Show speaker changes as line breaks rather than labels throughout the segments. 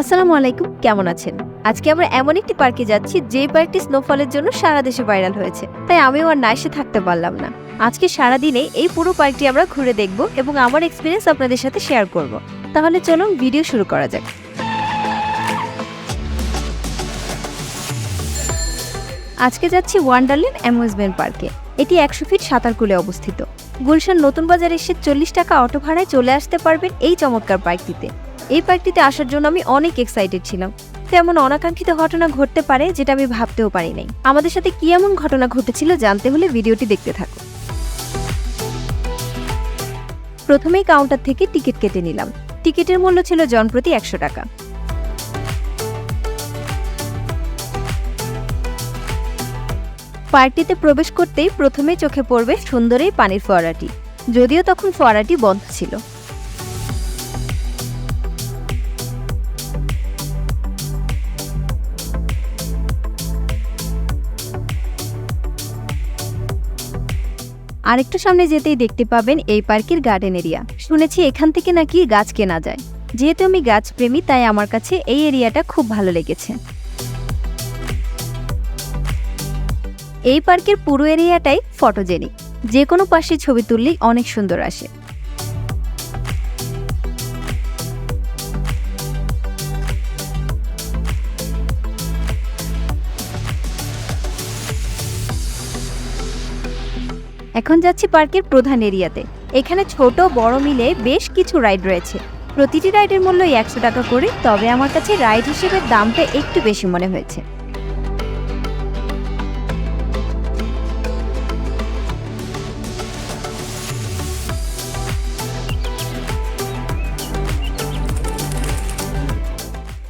আসসালামু আলাইকুম, কেমন আছেন? আজকে আমরা এমন একটি পার্কে যাচ্ছি, যে পার্কটি স্নোফলের জন্য সারা দেশে ভাইরাল হয়েছে। তাই আমিও আর না এসে থাকতে পারলাম না। আজকে সারা দিনে এই পুরো পার্কটি আমরা ঘুরে দেখব এবং আমার এক্সপিরিয়েন্স আপনাদের সাথে শেয়ার করব। তাহলে চলুন ভিডিও শুরু করা যাক। আজকে যাচ্ছি ওয়ান্ডারল্যান্ড অ্যামিউজমেন্ট পার্কে এটি একশো ফিট সাঁতারকুলে অবস্থিত। গুলশান নতুন বাজার এসে চল্লিশ টাকা অটো ভাড়ায় চলে আসতে পারবেন এই চমৎকার পার্কটিতে। এই পার্কটিতে আসার জন্য আমি অনেক এক্সাইটেড ছিলাম। তেমন অনাকাঙ্ক্ষিত ঘটনা ঘটতে পারে যেটা আমি ভাবতেও পারি নাই। আমাদের সাথে কি এমন ঘটনা ঘটেছিল জানতে হলে ভিডিওটি দেখতে থাকো প্রথমেই কাউন্টার থেকে টিকিট কেটে নিলাম। টিকিটের মূল্য ছিল জনপ্রতি একশো টাকা। পার্কটিতে প্রবেশ করতেই প্রথমে চোখে পড়বে সুন্দর এই পানির ফোয়ারাটি। যদিও তখন ফোয়ারাটি বন্ধ ছিল। আরেকটু সামনে যেতেই দেখতে পাবেন এই পার্কের গার্ডেন এরিয়া শুনেছি এখান থেকে নাকি গাছ কেনা যায়। যেহেতু আমি গাছপ্রেমী, তাই আমার কাছে এই এরিয়াটা খুব ভালো লেগেছে। এই পার্কের পুরো এরিয়াটাই ফটোজেনিক যে কোনো পাশে ছবি তুললেই অনেক সুন্দর আসে। এখন যাচ্ছি পার্কের প্রধান এরিয়াতে। এখানে ছোট বড় মিলে বেশ কিছু রাইড রয়েছে। প্রতিটি রাইডের মূল্য একশো টাকা করে, তবে আমার কাছে রাইড হিসেবে দামটা একটু বেশি মনে হয়েছে।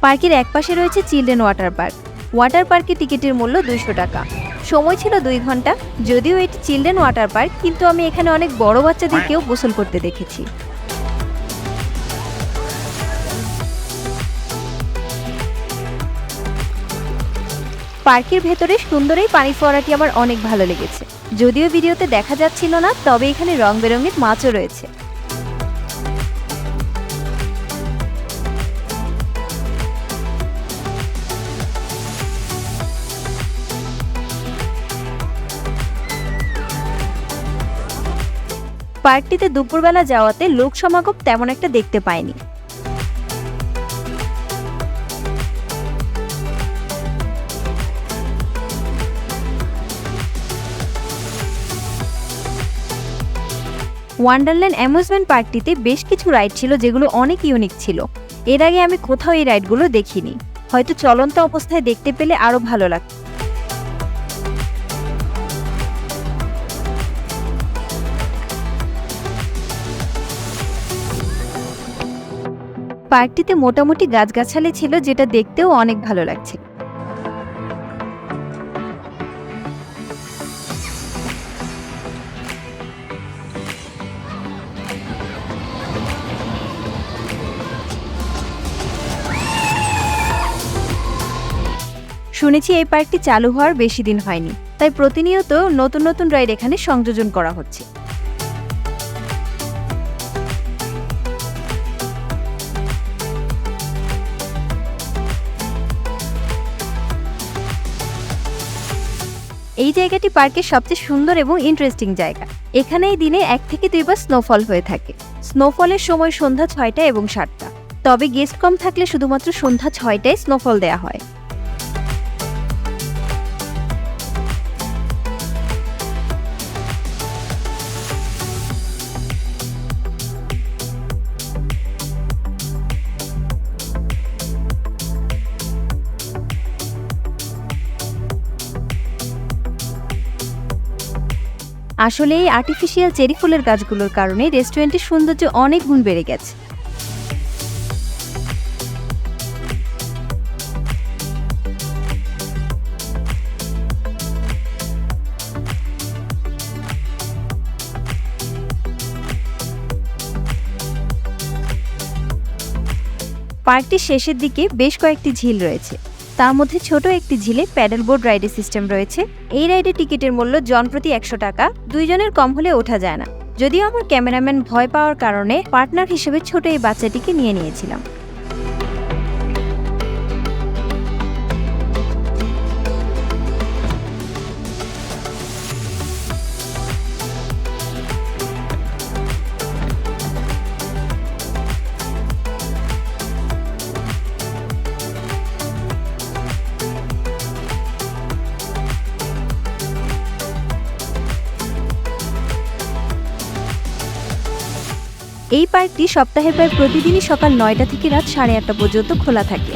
পার্কের একপাশে রয়েছে চিলড্রেন ওয়াটার পার্ক। ওয়াটার পার্কে টিকিটের মূল্য দুইশো টাকা। সময় ছিল দুই ঘণ্টা। যদিও এটি চিলড্রেন ওয়াটার পার্ক, কিন্তু আমি এখানে অনেক বড় বাচ্চাদেরকেও গোসল করতে দেখেছি। পার্কের ভেতরে সুন্দর এই পানি ফোয়ারাটি আমার অনেক ভালো লেগেছে। যদিও ভিডিওতে দেখা যাচ্ছিল না, তবে এখানে রং বেরঙের মাছও রয়েছে। পার্কটিতে দুপুরবেলা যাওয়াতে লোক সমাগম তেমন একটা দেখতে পাইনি ওয়ান্ডারল্যান্ড অ্যামিউজমেন্ট পার্কটিতে বেশ কিছু রাইড ছিল যেগুলো অনেক ইউনিক ছিল। এর আগে আমি কোথাও এই রাইডগুলো দেখিনি। হয়তো চলন্ত অবস্থায় দেখতে পেলে আরও ভালো লাগতো। পার্কটিতে মোটামুটি গাছগাছালি ছিল, যেটা দেখতেও অনেক ভালো লাগছে শুনেছি এই পার্কটি চালু হওয়ার বেশি দিন হয়নি, তাই প্রতিনিয়ত নতুন নতুন রাইড এখানে সংযোজন করা হচ্ছে। এই জায়গাটি পার্কের সবচেয়ে সুন্দর এবং ইন্টারেস্টিং জায়গা। এখানেই দিনে এক থেকে দুইবার স্নোফল হয়ে থাকে। স্নোফলের সময় সন্ধ্যা ছয়টা এবং সাতটা। তবে গেস্ট কম থাকলে শুধুমাত্র সন্ধ্যা ছয়টায় স্নোফল দেয়া হয়। আসলে এই আর্টিফিশিয়াল চেরি ফুলের গাছগুলোর কারণে রেস্টুরেন্টের সৌন্দর্য অনেক গুণ বেড়ে গেছে। পার্কটির শেষের দিকে বেশ কয়েকটি ঝিল রয়েছে। তার মধ্যে ছোট একটি ঝিলে প্যাডেল বোর্ড রাইডের সিস্টেম রয়েছে। এই রাইডে টিকিটের মূল্য জন প্রতি একশো টাকা, দুইজনের কম হলে ওঠা যায় না। যদিও আমার ক্যামেরাম্যান ভয় পাওয়ার কারণে পার্টনার হিসেবে ছোট এই বাচ্চাটিকে নিয়ে নিয়েছিলাম। এই পার্কটি সপ্তাহে প্রায় প্রতিদিনই সকাল নয়টা থেকে রাত সাড়ে আটটা পর্যন্ত খোলা থাকে।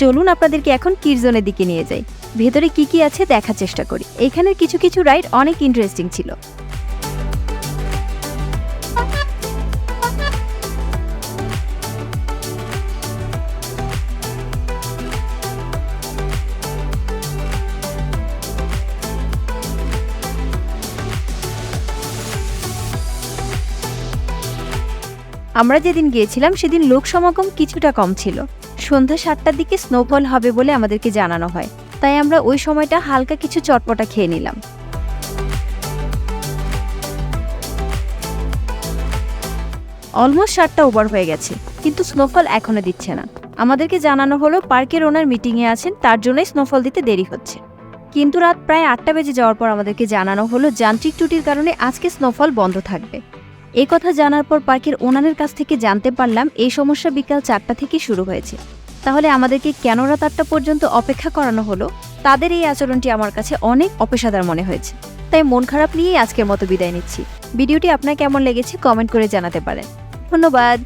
চলুন আপনাদেরকে এখন কিরজনের দিকে নিয়ে যাই। ভেতরে কি কি আছে দেখার চেষ্টা করি। এখানের কিছু কিছু রাইড অনেক ইন্টারেস্টিং ছিল। আমরা যেদিন গিয়েছিলাম সেদিন লোক সমাগম কিছুটা কম ছিল। সন্ধ্যা সাতটার দিকে স্নোফল হবে বলে আমাদেরকে জানানো হয়। তাই আমরা ওই সময়টা হালকা কিছু চটপটা খেয়ে নিলাম। অলমোস্ট সাতটা ওভার হয়ে গেছে, কিন্তু স্নোফল এখনও দিচ্ছে না। আমাদেরকে জানানো হলো পার্কের ওনার মিটিংয়ে আছেন, তার জন্যই স্নোফল দিতে দেরি হচ্ছে। কিন্তু রাত প্রায় আটটা বেজে যাওয়ার পর আমাদেরকে জানানো হলো যান্ত্রিক ত্রুটির কারণে আজকে স্নোফল বন্ধ থাকবে। এই কথা জানার পর পার্কের ওনারের কাছ থেকে জানতে পারলাম এই সমস্যা বিকাল চারটা থেকে শুরু হয়েছে। তাহলে আমাদেরকে কেন রাত আটটা পর্যন্ত অপেক্ষা করানো হলো? তাদের এই আচরণটি আমার কাছে অনেক অপেশাদার মনে হয়েছে। তাই মন খারাপ নিয়েই আজকের মতো বিদায় নিচ্ছি। ভিডিওটি আপনার কেমন লেগেছে কমেন্ট করে জানাতে পারেন। ধন্যবাদ।